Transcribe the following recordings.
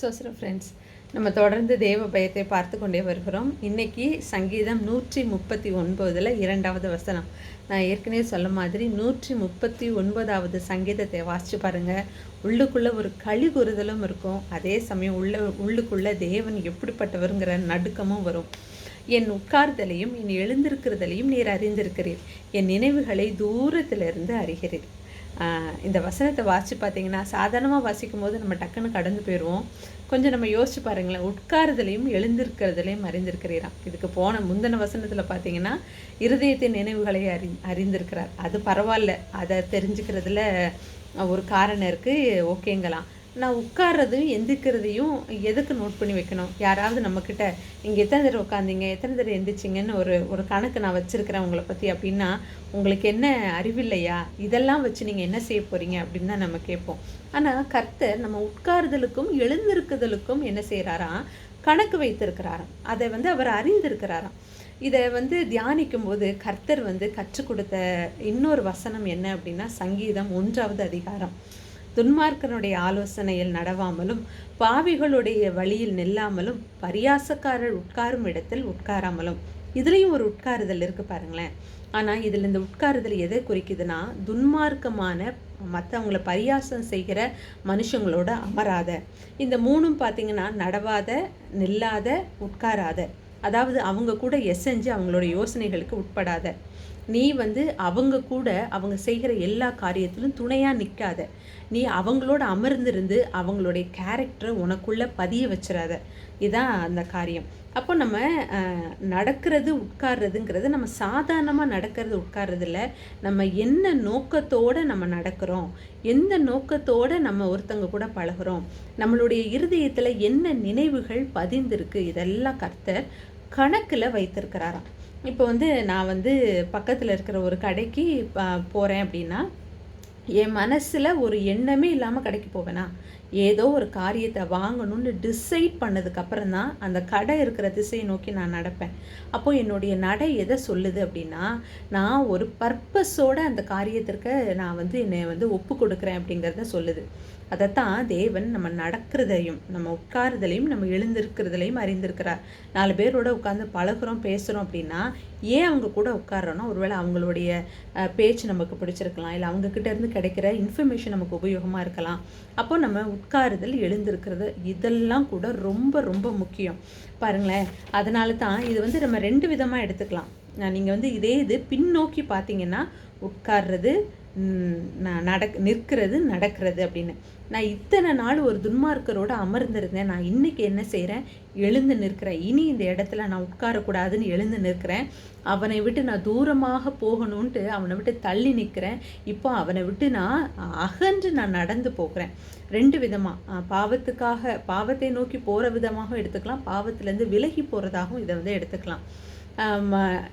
சோசர friends நம்ம தொடர்ந்து தேவ பயத்தை பார்த்து கொண்டே வருகிறோம். இன்றைக்கி சங்கீதம் நூற்றி முப்பத்தி ஒன்பதில் இரண்டாவது வசனம். நான் ஏற்கனவே சொல்ல மாதிரி நூற்றி முப்பத்தி ஒன்பதாவது சங்கீதத்தை வாசித்து பாருங்கள் உள்ளுக்குள்ளே ஒரு களி குறுதலும் இருக்கும். அதே சமயம் உள்ள உள்ளுக்குள்ளே தேவன் எப்படிப்பட்டவருங்கிற நடுக்கமும் வரும். என் உட்கார்தலையும் என் எழுந்திருக்கிறதலையும் நீர் அறிந்திருக்கிறீர். என் நினைவுகளை தூரத்திலிருந்து அறிகிறீர். இந்த வசனத்தை வாசித்து பார்த்தீங்கன்னா சாதாரணமாக வாசிக்கும் போது நம்ம டக்குன்னு கடந்து போயிடுவோம். கொஞ்சம் நம்ம யோசிச்சு பாருங்களேன் உட்காருதலையும் எழுந்திருக்கிறதுலையும் அறிந்திருக்கிறீராம். இதுக்கு போன முந்தின வசனத்தில் பார்த்தீங்கன்னா இருதயத்தின் நினைவுகளை அறி அறிந்திருக்கிறார். அது பரவாயில்ல அதை தெரிஞ்சுக்கிறதுல ஒரு காரணம் இருக்குது ஓகேங்களாம். நான் உட்கார்றதையும் எந்திரிக்கிறதையும் எதுக்கு நோட் பண்ணி வைக்கணும்? யாராவது நம்மக்கிட்ட இங்கே எத்தனை தடவை உட்காந்தீங்க எத்தனை தடவை எந்திரிச்சிங்கன்னு ஒரு ஒரு கணக்கு நான் வச்சுருக்கிறேன் உங்களை பற்றி அப்படின்னா உங்களுக்கு என்ன அறிவில்லையா? இதெல்லாம் வச்சு நீங்கள் என்ன செய்ய போகிறீங்க அப்படின்னு தான் நம்ம கேட்போம். ஆனால் கர்த்தர் நம்ம உட்காருதலுக்கும் எழுந்திருக்குதலுக்கும் என்ன செய்கிறாராம் கணக்கு வைத்திருக்கிறாராம். அதை வந்து அவர் அறிந்திருக்கிறாராம். இதை வந்து தியானிக்கும் போது கர்த்தர் வந்து கற்றுக் கொடுத்த இன்னொரு வசனம் என்ன அப்படின்னா சங்கீதம் ஒன்றாவது அதிகாரம். துன்மார்க்கனுடைய ஆலோசனையில் நடவாமலும் பாவிகளுடைய வழியில் நில்லாமலும் பரியாசக்காரர் உட்காரும் இடத்தில் உட்காராமலும். இதுலேயும் ஒரு உட்காருதல் இருக்குது பாருங்களேன். ஆனால் இதில் இந்த உட்காருதல் எதை குறிக்குதுன்னா துன்மார்க்கமான மற்றவங்களை பரியாசம் செய்கிற மனுஷங்களோட அமராத. இந்த மூணும் பார்த்திங்கன்னா நடவாத நில்லாத உட்காராத. அதாவது அவங்க கூட எசைஞ்சு அவங்களோட யோசனைகளுக்கு உட்படாத. நீ வந்து அவங்க கூட அவங்க செய்கிற எல்லா காரியத்திலும் துணையாக நிற்காத நீ அவங்களோட அமர்ந்திருந்து அவங்களுடைய கேரக்டரை உனக்குள்ளே பதிய வச்சிடாத இதுதான் அந்த காரியம். அப்போ நம்ம நடக்கிறது உட்கார்றதுங்கிறது நம்ம சாதாரணமாக நடக்கிறது உட்கார்றதில் நம்ம என்ன நோக்கத்தோடு நம்ம நடக்கிறோம்? எந்த நோக்கத்தோடு நம்ம ஒருத்தங்க கூட பழகுறோம்? நம்மளுடைய இருதயத்தில் என்ன நினைவுகள் பதிந்திருக்கு? இதெல்லாம் கர்த்தர் கணக்கில் வைத்திருக்கிறாராம். இப்போ வந்து நான் வந்து பக்கத்தில் இருக்கிற ஒரு கடைக்கு போகிறேன் அப்படின்னா என் மனசில் ஒரு எண்ணமே இல்லாமல் கடைக்கு போவேனா? ஏதோ ஒரு காரியத்தை வாங்கணும்னு டிசைட் பண்ணதுக்கப்புறம் தான் அந்த கடை இருக்கிற திசையை நோக்கி நான் நடப்பேன். அப்போது என்னுடைய நடை எதை சொல்லுது அப்படின்னா நான் ஒரு பர்பஸோட அந்த காரியத்திற்கு நான் வந்து என்னை வந்து ஒப்பு கொடுக்குறேன் அப்படிங்கிறத சொல்லுது. அதைத்தான் தேவன் நம்ம நடக்கிறதையும் நம்ம உட்காருதலையும் நம்ம எழுந்திருக்கிறதுலையும் அறிந்திருக்கிறார். நாலு பேரோட உட்காந்து பழகுறோம் பேசுகிறோம் அப்படின்னா ஏன் அவங்க கூட உட்கார்றோன்னா ஒருவேளை அவங்களுடைய பேச்சு நமக்கு பிடிச்சிருக்கலாம் இல்லை அவங்கக்கிட்ட இருந்து கிடைக்கிற இன்ஃபர்மேஷன் நமக்கு உபயோகமாக இருக்கலாம். அப்போ நம்ம உட்காருதல் எழுந்திருக்கிறது இதெல்லாம் கூட ரொம்ப ரொம்ப முக்கியம். பாருங்களேன் அதனால தான் இது வந்து நம்ம ரெண்டு விதமாக எடுத்துக்கலாம். நீங்கள் வந்து இதே இது பின்னோக்கி பார்த்தீங்கன்னா உட்கார்றது ந- நடக் நிற்கிறது நடக்கிறது அப்படின்னு. நான் இத்தனை நாள் ஒரு துன்மார்க்கரோடு அமர்ந்திருந்தேன். நான் இன்னைக்கு என்ன செய்கிறேன் எழுந்து நிற்கிறேன். இனி இந்த இடத்துல நான் உட்காரக்கூடாதுன்னு எழுந்து நிற்கிறேன். அவனை விட்டு நான் தூரமாக போகணுன்ட்டு அவனை விட்டு தள்ளி நிற்கிறேன். இப்போ அவனை விட்டு நான் அகன்று நான் நடந்து போகிறேன். ரெண்டு விதமாக பாவத்துக்காக பாவத்தை நோக்கி போகிற விதமாகவும் எடுத்துக்கலாம். பாவத்திலேருந்து விலகி போகிறதாகவும் இதை வந்து எடுத்துக்கலாம்.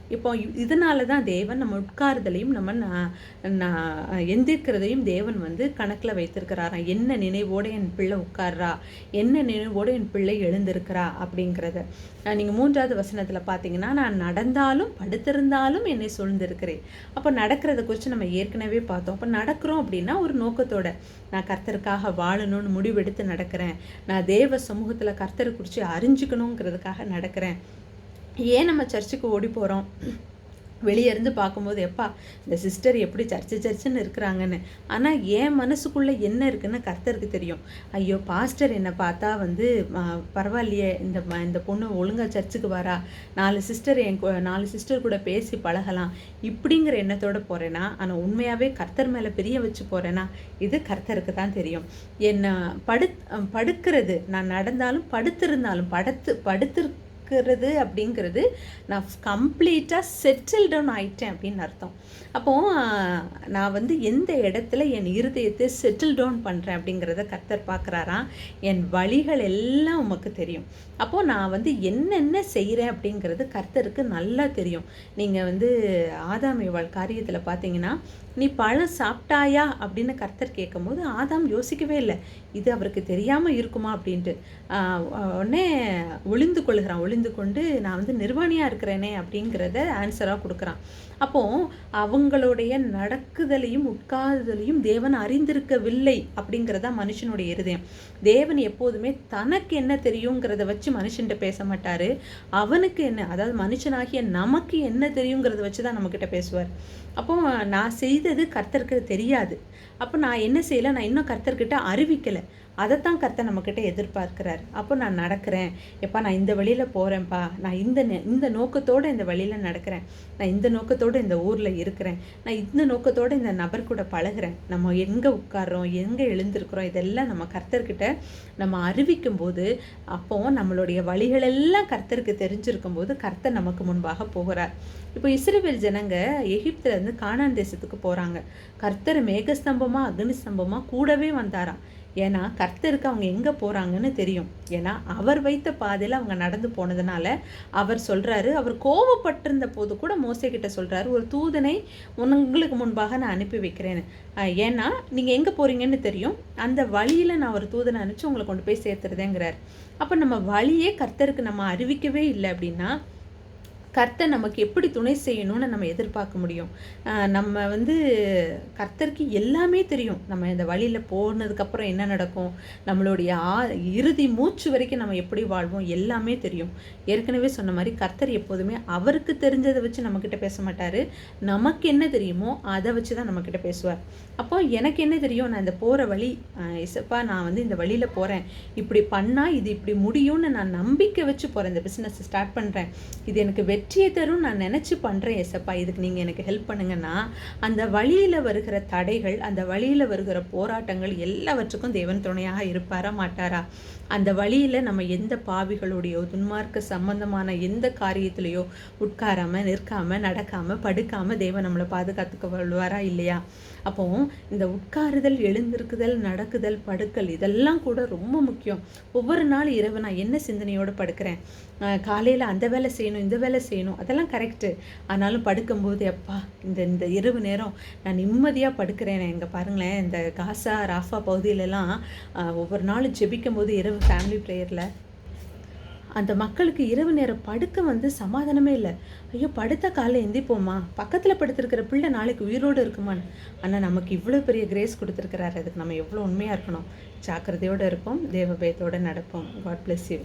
இப்போ இதனால தான் தேவன் நம்ம உட்காருதலையும் நம்ம நான் நா- தேவன் வந்து கணக்கில் வைத்திருக்கிறாராம் என்ன நினைவோடு என் பிள்ளை உட்கார்றா? என்ன நினைவோடு என் பிள்ளை எழுந்திருக்கிறா? அப்படிங்கிறத. நீங்கள் மூன்றாவது வசனத்தில் பார்த்தீங்கன்னா நான் நடந்தாலும் படுத்திருந்தாலும் என்னை சூழ்ந்திருக்கிறேன். அப்போ நடக்கிறத குறித்து நம்ம ஏற்கனவே பார்த்தோம். அப்போ நடக்கிறோம் அப்படின்னா ஒரு நோக்கத்தோட நான் கர்த்தருக்காக வாழணும்னு முடிவெடுத்து நடக்கிறேன். நான் தேவ சமூகத்தில் கர்த்தரை குறித்து அறிஞ்சுக்கணுங்கிறதுக்காக நடக்கிறேன். ஏன் நம்ம சர்ச்சுக்கு ஓடி போகிறோம் வெளியே இருந்து பார்க்கும்போது எப்பா இந்த சிஸ்டர் எப்படி சர்ச்சு சர்ச்சுன்னு இருக்கிறாங்கன்னு. ஆனால் என் மனசுக்குள்ளே என்ன இருக்குன்னு கர்த்தருக்கு தெரியும். ஐயோ பாஸ்டர் என்னை பார்த்தா வந்து பரவாயில்லையே இந்த ம- இந்த பொண்ணு ஒழுங்காக சர்ச்சுக்கு வரா. நாலு சிஸ்டர் என் கூ- நாலு சிஸ்டர் கூட பேசி பழகலாம். இப்படிங்கிற எண்ணத்தோட போகிறேன்னா ஆனால் உண்மையாகவே கர்த்தர் மேலே பிரிய வச்சு போகிறேன்னா இது கர்த்தருக்கு தான் தெரியும். என்னை படு படுக்கிறது. நான் நடந்தாலும் படுத்திருந்தாலும் படுத்து படுத்து இருக்கிறது அப்படிங்கிறது நான் கம்ப்ளீட்டாக செட்டில் டவுன் ஆயிட்டேன் அப்படின்னு அர்த்தம். அப்போது நான் வந்து எந்த இடத்துல என் இருதயத்தை செட்டில் டவுன் பண்ணுறேன் அப்படிங்கிறத கர்த்தர் பார்க்குறாராம். என் வழிகள் எல்லாம் உமக்கு தெரியும். அப்போது நான் வந்து என்னென்ன செய்கிறேன் அப்படிங்கிறது கர்த்தருக்கு நல்லா தெரியும். நீங்கள் வந்து ஆதாமி வாழ் காரியத்தில் பார்த்தீங்கன்னா நீ பழம் சாப்பிட்டாயா அப்படின்னு கர்த்தர் கேட்கும்போது ஆதாம் யோசிக்கவே இல்லை. இது அவருக்கு தெரியாமல் இருக்குமா? அப்படின்ட்டு. உடனே ஒளிந்து கொள்கிறான் ஒளிந்து கொண்டு நான் வந்து நிர்வாணியாக இருக்கிறேனே அப்படிங்கிறத ஆன்சராக கொடுக்குறான். அப்போ அவங்களுடைய நடக்குதலையும் உட்காருதலையும் தேவன் அறிந்திருக்கவில்லை அப்படிங்கிறதா மனுஷனுடைய இருதயம். தேவன் எப்போதுமே தனக்கு என்ன தெரியுங்கிறத வச்சு மனுஷன்கிட்ட பேச மாட்டார். அவனுக்கு என்ன அதாவது மனுஷனாகிய நமக்கு என்ன தெரியுங்கிறத வச்சு தான் நம்மக்கிட்ட பேசுவார். அப்போ நான் செய்தது கர்த்தருக்கு தெரியாது. அப்போ நான் என்ன செய்யலை? நான் இன்னும் கர்த்தர்கிட்ட அறிவிக்கலை. அதைத்தான் கர்த்தர் நம்மக்கிட்ட எதிர்பார்க்கிறார். அப்போ நான் நடக்கிறேன். எப்பா நான் இந்த வழியில் போகிறேன்ப்பா நான் இந்த நே- இந்த நோக்கத்தோடு இந்த வழியில் நடக்கிறேன். நான் இந்த நோக்கத்தோடு இந்த ஊரில் இருக்கிறேன். நான் இந்த நோக்கத்தோடு இந்த நபர் கூட பழகுறேன். நம்ம எங்கே உட்கார்றோம்? எங்கே எழுந்திருக்கிறோம்? இதெல்லாம் நம்ம கர்த்தர்கிட்ட நம்ம அறிவிக்கும் போது அப்போ நம்மளுடைய வழிகளெல்லாம் கர்த்தருக்கு தெரிஞ்சிருக்கும் போது கர்த்தர் நமக்கு முன்பாக போகிறார். இப்போ இஸ்ரேல் ஜனங்க எகிப்துல இருந்து தேசத்துக்கு போகிறாங்க கர்த்தர் மேகஸ்தம்பமாக அக்னிஸ்தம்பமாக கூடவே வந்தாராம். ஏன்னா கர்த்தருக்கு அவங்க எங்கே போகிறாங்கன்னு தெரியும். ஏன்னா அவர் வைத்த பாதையில் அவங்க நடந்து போனதுனால அவர் சொல்கிறாரு அவர் கோவப்பட்டிருந்த போது கூட மோசைக்கிட்ட சொல்கிறாரு ஒரு தூதனை உங்களுக்கு முன்பாக நான் அனுப்பி வைக்கிறேன்னு. ஏன்னா நீங்கள் எங்கே போகிறீங்கன்னு தெரியும். அந்த வழியில் நான் ஒரு தூதனை அனுப்பிச்சு உங்களை கொண்டு போய் சேர்த்துறதேங்கிறார் அப்போ நம்ம வழியே கர்த்தருக்கு நம்ம அறிவிக்கவே இல்லை அப்படின்னா கர்த்தர் நமக்கு எப்படி துணை செய்யணும்னு நம்ம எதிர்பார்க்க முடியும். நம்ம வந்து கர்த்தருக்கு எல்லாமே தெரியும். நம்ம இந்த வழியில் போனதுக்கப்புறம் என்ன நடக்கும்? நம்மளுடைய ஆ இறுதி மூச்சு வரைக்கும் நம்ம எப்படி வாழ்வோம்? எல்லாமே தெரியும். ஏற்கனவே சொன்ன மாதிரி கர்த்தர் எப்போதுமே அவருக்கு தெரிஞ்சதை வச்சு நம்மக்கிட்ட பேச மாட்டார். நமக்கு என்ன தெரியுமோ அதை வச்சு தான் நம்மக்கிட்ட பேசுவார். அப்போ எனக்கு என்ன தெரியும்? நான் இந்த போகிற வழி இசப்பா நான் வந்து இந்த வழியில் போகிறேன் இப்படி பண்ணால் இது இப்படி முடியும்னு நான் நம்பிக்கை வச்சு போகிறேன் இந்த பிஸ்னஸ் ஸ்டார்ட் பண்ணுறேன் இது எனக்கு வெற்றியை தரும் நான் நினச்சி பண்ணுறேன் எசப்பா இதுக்கு நீங்கள் எனக்கு ஹெல்ப் பண்ணுங்கன்னா அந்த வழியில் வருகிற தடைகள் அந்த வழியில் வருகிற போராட்டங்கள் எல்லாவற்றுக்கும் தேவன் துணையாக இருப்பாரா மாட்டாரா? அந்த வழியில் நம்ம எந்த பாவிகளுடையோ துன்மார்க்க சம்பந்தமான எந்த காரியத்திலையோ உட்காராமல் நிற்காமல் நடக்காமல் படுக்காமல் தேவன் நம்மளை பாதுகாத்துக்க வருவாரா இல்லையா? அப்போ இந்த உட்காருதல் எழுந்திருக்குதல் நடக்குதல் படுக்கல் இதெல்லாம் கூட ரொம்ப முக்கியம். ஒவ்வொரு நாள் இரவு நான் என்ன சிந்தனையோடு படுக்கிறேன்? காலையில் அந்த வேலை செய்யணும் இந்த வேலை செய்யணும். அதெல்லாம் கரெக்டு ஆனாலும் படுக்கும்போது எப்பா இந்த இந்த இரவு நேரம் நான் நிம்மதியாக படுக்கிறேன். இங்கே பாருங்களேன் இந்த காசா ராஃபா பகுதியிலலாம் ஒவ்வொரு நாளும் ஜெபிக்கும் போது இரவு ஃபேமிலி ப்ரேயரில் அந்த மக்களுக்கு இரவு நேரம் படுக்க வந்து சமாதானமே இல்லை. ஐயோ படுத்த காலைல எந்திப்போமா பக்கத்தில் படுத்திருக்கிற பிள்ளை நாளைக்கு உயிரோடு இருக்குமான்னு. ஆனால் நமக்கு இவ்வளோ பெரிய கிரேஸ் கொடுத்துருக்கிறாரு. அதுக்கு நம்ம எவ்வளோ உண்மையாக இருக்கணும். ஜாக்கிரதையோடு இருப்போம். தேவபயத்தோடு நடப்போம். God bless you